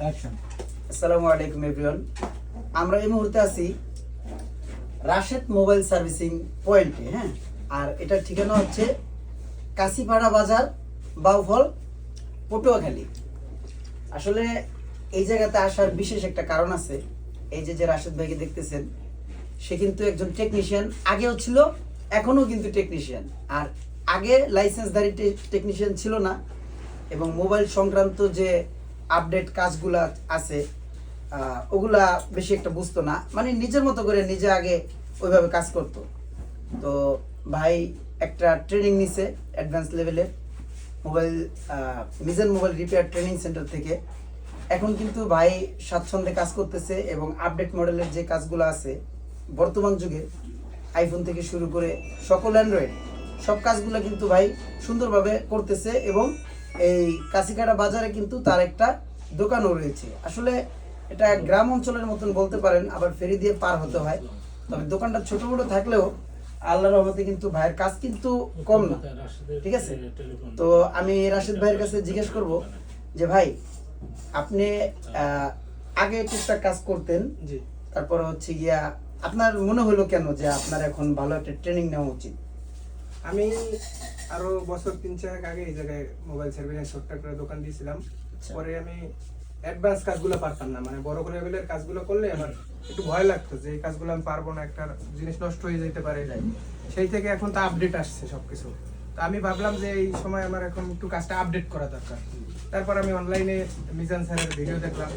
আসসালামু আলাইকুম এভরিওয়ান আমরা এই মুহূর্তে আছি রাশেদ মোবাইল সার্ভিসিং পয়েন্টে হ্যাঁ? আর এটার ঠিকানা হচ্ছে কাশিপাড়া বাজার, বাউফল, পটুয়াখালী। আসলে এই জায়গাতে আসার বিশেষ একটা কারণ আছে। এই যে যে রাশেদ ভাইকে দেখতেছেন, সে কিন্তু একজন টেকনিশিয়ান আগেও ছিল এখনও কিন্তু টেকনিশিয়ান আর আগে লাইসেন্সধারী টেকনিশিয়ান ছিল না। এবং মোবাইল সংক্রান্ত যে আপডেট কাজগুলা আছে ওগুলা বেশি একটা বুঝতো না। মানে নিজের মতো করে নিজে আগে ওইভাবে কাজ করতো। তো ভাই একটা ট্রেনিং নিছে অ্যাডভান্স লেভেলের mobile Mizan mobile repair training centre থেকে। এখন কিন্তু ভাই স্বাচ্ছন্দ্যে কাজ করতেছে এবং আপডেট মডেলের যে কাজগুলো আছে, বর্তমান যুগে আইফোন থেকে শুরু করে সকল অ্যান্ড্রয়েড সব কাজগুলো কিন্তু ভাই সুন্দরভাবে করতেছে এবং এই কাশিকাটা বাজারে কিন্তু তার একটা দোকানও রয়েছে। আসলে এটা গ্রাম অঞ্চলের মতন বলতে পারেন আবার ফেরি দিয়ে পার হতে হয়। তবে দোকানটা ছোট বড় থাকলেও আল্লাহর রহমতে কিন্তু ভাইয়ের কাজ কিন্তু কম না। ঠিক আছে? তো আমি রাশেদ ভাইয়ের কাছে জিজ্ঞেস করব যে ভাই আপনি আহ, আগে টুকটাক কাজ করতেন। তারপর হচ্ছে গিয়া আপনার মনে হলো কেন যে আপনার এখন ভালো একটা ট্রেনিং নেওয়া উচিত? আমি আরও বছর তিন চার আগে এই জায়গায় মোবাইল সার্ভিসের ছোট্ট একটা দোকান দিয়েছিলাম। আচ্ছা। পরে আমি অ্যাডভান্স কাজগুলো পারতাম না মানে বড় করে লেভেলের কাজগুলো করলে আমার একটু ভয় লাগতো যে এই কাজগুলো আমি পারব না একটা জিনিস নষ্ট হয়ে যেতে পারে। সেই থেকে এখন তো আপডেট আসছে সবকিছু। তো আমি ভাবলাম যে এই সময় আমার এখন একটু কাজটা আপডেট করা দরকার। তারপর আমি অনলাইনে মিজান স্যারের ভিডিও দেখলাম।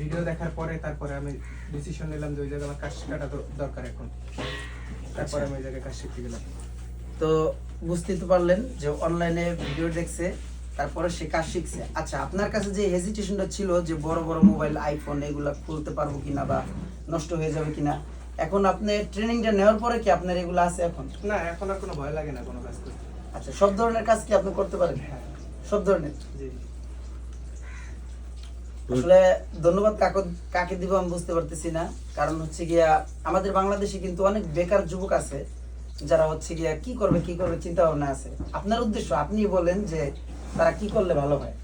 ভিডিও দেখার পরে তারপরে আমি ডিসিশন নিলাম যে ওই জায়গায় আমার কাজ শেখাটা দরকার এখন। তারপরে আমি ওই জায়গায় কাজ শিখতে গেলাম। তো বুঝতে তো পারলেন যে অনলাইনে ভিডিও দেখছে তারপরে সে কাজ শিখছে। আচ্ছা আপনার কাছে যে হেজিটেশনটা ছিল যে বড় বড় মোবাইল আইফোন এগুলা খুলতে পারব কিনা বা নষ্ট হয়ে যাবে কিনা এখন আপনি ট্রেনিংটা নেওয়ার পরে কি আপনার এগুলো আছে এখন? না এখন আর কোনো ভয় লাগে না কোনো কাজ করতে। আচ্ছা সব ধরনের কাজ কি আপনি করতে পারেন? হ্যাঁ। সব ধরনের? আসলে ধন্যবাদ কাকে কাকে দিব আমি বুঝতে পারতেছি না। কারণ হচ্ছে গিয়া আমাদের বাংলাদেশে কিন্তু অনেক বেকার যুবক আছে। যারা হচ্ছে গিয়া কি করবে কি করবে চিন্তা ভাবনা আছে। আপনার উদ্দেশ্য আপনি বলেন যে তারা কি করলে ভালো হয়।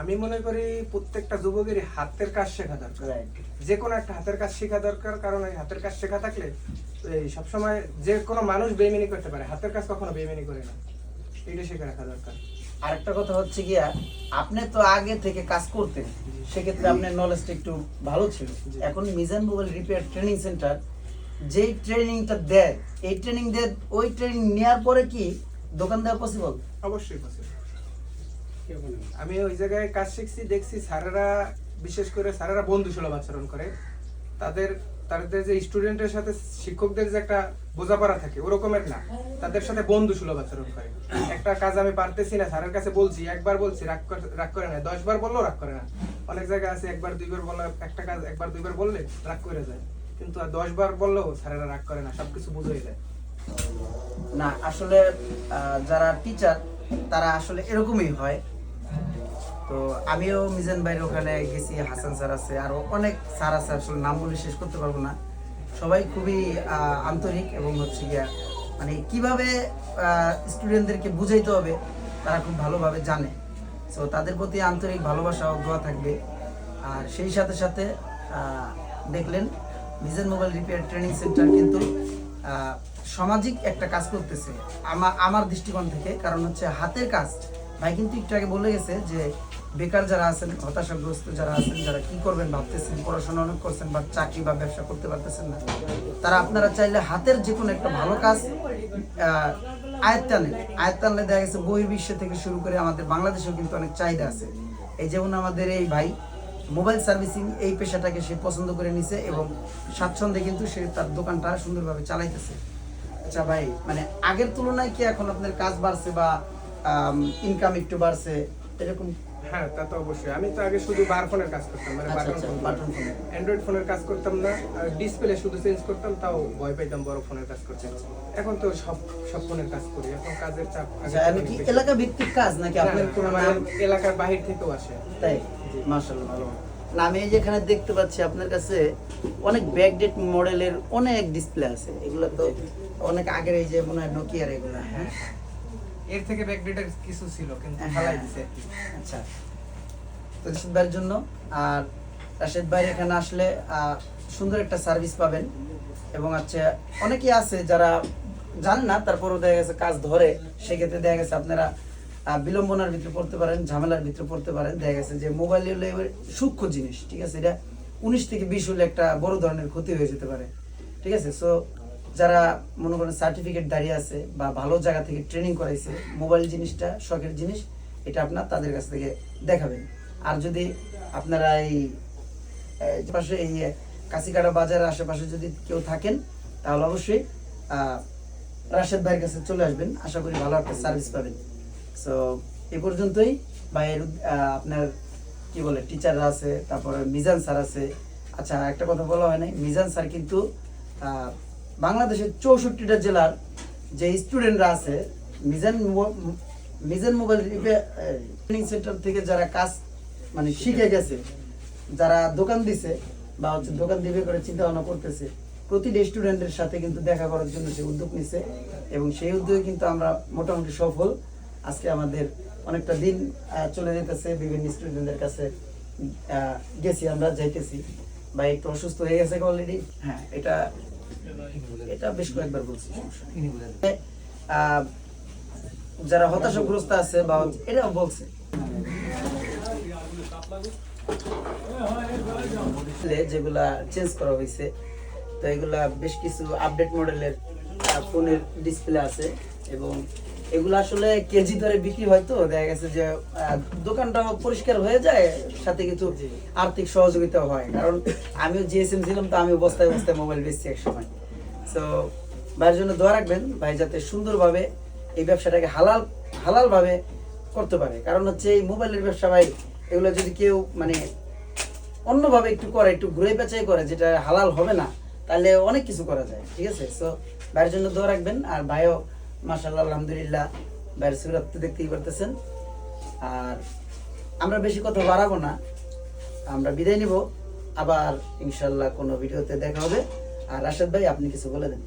আমি মনে করি প্রত্যেকটা যুবকেরই হাতের কাজ শেখা দরকার. যে কোনো একটা হাতের কাজ শেখা দরকার কারণ এই হাতের কাজ শেখা থাকলে এই সবসময় যে কোনো মানুষ বেইমানি করতে পারে। হাতের কাজ কখনো বেইমানি করে না। এটা শেখা রাখা দরকার। আরেকটা কথা হচ্ছে গিয়া আপনি তো আগে থেকে কাজ করতেন সেক্ষেত্রে আপনার নলেজটা একটু ভালো ছিল। এখন Mizan mobile repair training centre যেই ট্রেনিংটা দেয় এই ট্রেনিং দেয় ওই ট্রেনিং নেওয়ার পরে কি দোকান দেওয়া পসিবল অবশ্যই। আমি ওই জায়গায় কাজ শিখছি দেখছি স্যারেরা বিশেষ করে স্যারেরা বন্ধু সুলভ আচরণ করে। তাদের তাদের যে স্টুডেন্টের সাথে শিক্ষকদের যে একটা বোঝাপড়া থাকে ওরকমের না। তাদের সাথে বন্ধু সুলভ আচরণ করে। একটা কাজ আমি পারতেছি না স্যারের কাছে বলছি একবার বলছি রাগ করে- রাগ করে না। দশ বার বললেও রাগ করে না। অনেক জায়গায় আছে একবার দুইবার বলা একটা কাজ একবার দুইবার বললে রাগ করে যায়। কিন্তু আর দশ বার বললেও স্যারেরা রাগ করে না, সবকিছু বুঝে যায় না, আসলে যারা টিচার তারা আসলে এরকমই হয়। তো আমিও মিজান ভাইয়ের ওখানে গেছি, হাসান স্যার আছে, আরও অনেক স্যার আছে, আসলে নাম বলে শেষ করতে পারব না। সবাই খুবই আন্তরিক এবং হচ্ছে গিয়া মানে কীভাবে স্টুডেন্টদেরকে বুঝাইতে হবে, তারা খুব ভালোভাবে জানে। তো তাদের প্রতি আন্তরিক ভালোবাসা ও দোয়া থাকবে। আর সেই সাথে সাথে দেখলেন Mizan mobile repair training centre কিন্তু সামাজিক একটা কাজ করতেছে। আমার আমার দৃষ্টিকোণ থেকে, কারণ হচ্ছে হাতের কাজ। ভাই কিন্তু একটু আগে বলে গেছে যে, বেকার যারা আছেন, হতাশাগ্রস্ত যারা আছেন, যারা কি করবেন ভাবতেছেন, পড়াশোনা অনেক করছেন বা চাকরি বা ব্যবসা করতে পারতেছেন না, তারা আপনারা চাইলে হাতের যে কোনো একটা ভালো কাজ আয়ত্ত আনেন আয়ত্ত আনলে দেখা গেছে বহির্বিশ্ব থেকে শুরু করে আমাদের বাংলাদেশেও কিন্তু অনেক চাহিদা আছে। এই যেমন আমাদের এই ভাই মোবাইল সার্ভিসিং এই পেশাটাকে সে পছন্দ করে নিছে এবং স্বাচ্ছন্দ্যে কিন্তু সে তার দোকানটা সুন্দরভাবে চালাইতেছে। আচ্ছা ভাই মানে আগের তুলনায় কি এখন আপনার কাজ বাড়ছে বা ইনকাম একটু বাড়ছে? এরকম হ্যাঁ তা তো অবশ্যই। আমি তো আগে শুধু বার ফোনের কাজ করতাম মানে আচ্ছা, বাটন আচ্ছা, ফোন বাটন ফোনের। অ্যান্ড্রয়েড ফোনের কাজ করতাম না আর ডিসপ্লে শুধু চেঞ্জ করতাম তাও ভয় পাইতাম বড় ফোনের কাজ করতে। এখন তো সব সব ফোনের কাজ করি এখন কাজের চাপ আচ্ছা এলাকা ভিত্তিক কাজ নাকি আপনার এলাকার বাহির থেকেও আসে। তাই? মাশাআল্লাহ ভালো। না আমি যেখানে দেখতে পাচ্ছি আপনার কাছে অনেক ব্যাকডেট মডেলের অনেক ডিসপ্লে আছে। এগুলো তো অনেক আগের এই যে মনে হয় নোকিয়ার এগুলো হ্যাঁ? এর থেকে ব্যাকডেটের কিছু ছিল কিন্তু হ্যাঁ। ফালাই দিছে আচ্ছা। তো রাশেদ ভাইয়ের জন্য আর রাশেদ ভাই এখানে আসলে আহ, সুন্দর একটা সার্ভিস পাবেন। এবং হচ্ছে অনেকেই আছে যারা জানেন না তারপরও দেখা গেছে কাজ ধরে সেক্ষেত্রে দেখা গেছে আপনারা বিলম্বনার ভিতরে পড়তে পারেন, ঝামেলার ভিতরে পড়তে পারেন। দেখা গেছে যে মোবাইল হলে এবার সূক্ষ্ম জিনিস, ঠিক আছে? এটা উনিশ থেকে বিশ হলে একটা বড় ধরনের ক্ষতি হয়ে যেতে পারে, ঠিক আছে? সো যারা মনে করেন সার্টিফিকেট দাঁড়িয়ে আছে বা ভালো জায়গা থেকে ট্রেনিং করাইছে মোবাইল জিনিসটা শখের জিনিস, এটা আপনার তাদের কাছ থেকে দেখাবেন। আর যদি আপনারা এই পাশে এই কাছিকাটা বাজারের আশেপাশে যদি কেউ থাকেন, তাহলে অবশ্যই রাশেদ ভাইয়ের কাছে চলে আসবেন। আশা করি ভালো একটা সার্ভিস পাবেন। সো এ পর্যন্তই। ভাইয়ের আপনার কি বলে টিচাররা আছে, তারপরে মিজান স্যার আছে। আচ্ছা একটা কথা বলা হয় নাই। মিজান স্যার কিন্তু বাংলাদেশের চৌষট্টিটা জেলার যে স্টুডেন্টরা আছে, Mizan Mizan mobile training centre থেকে যারা কাজ মানে শিখে গেছে, যারা দোকান দিছে বা হচ্ছে দোকান দিবে করে চিন্তা ভাবনা করতেছে, প্রতিটি স্টুডেন্টের সাথে কিন্তু দেখা করার জন্য সে উদ্যোগ নিছে এবং সেই উদ্যোগে কিন্তু আমরা মোটামুটি সফল। আজকে আমাদের অনেকটা দিন চলে যেতেছে। বিভিন্ন স্টুডেন্টদের কাছে গেছি আমরা যাইতেছি। বা একটু অসুস্থ হয়ে গেছে অলরেডি হ্যাঁ এটা এটা বেশ কয়েকবার বলছি যারা হতাশাগ্রস্ত আছে বা এটাও বলছে। যেগুলা চেঞ্জ করা হয়েছে তো এগুলা বেশ কিছু আপডেট মডেলের ফোনের ডিসপ্লে আছে এবং এগুলো আসলে কেজি দরে বিক্রি হয় তো দেখা গেছে যে দোকানটা পরিষ্কার হয়ে যায় সাথে কিছু আর্থিক সহযোগিতা হয়। কারণ আমিও জিএসএম ছিলাম তো আমি বস্তায় বস্তায় মোবাইল বেচছি এক সময়। সো ভাইয়ের জন্য দোয়া রাখবেন ভাই যাতে সুন্দরভাবে এই ব্যবসাটাকে হালাল হালালভাবে করতে পারে। কারণ হচ্ছে এই মোবাইলের ব্যবসা ভাই এগুলো যদি কেউ মানে অন্যভাবে একটু করে একটু ঘুরে পেঁচাই করে যেটা হালাল হবে না তাহলে অনেক কিছু করা যায় ঠিক আছে? সো ভাইয়ের জন্য দোয়া রাখবেন আর ভাইও মাসাল্লাহ আলহামদুলিল্লাহ ভাইয়ের সুরাত দেখতেই পারতেছেন। আর আমরা বেশি কথা বাড়াবো না, আমরা বিদায় নিব। আবার ইনশাল্লাহ কোনো ভিডিওতে দেখা হবে। আর রাশেদ ভাই, আপনি কিছু বলে দেন।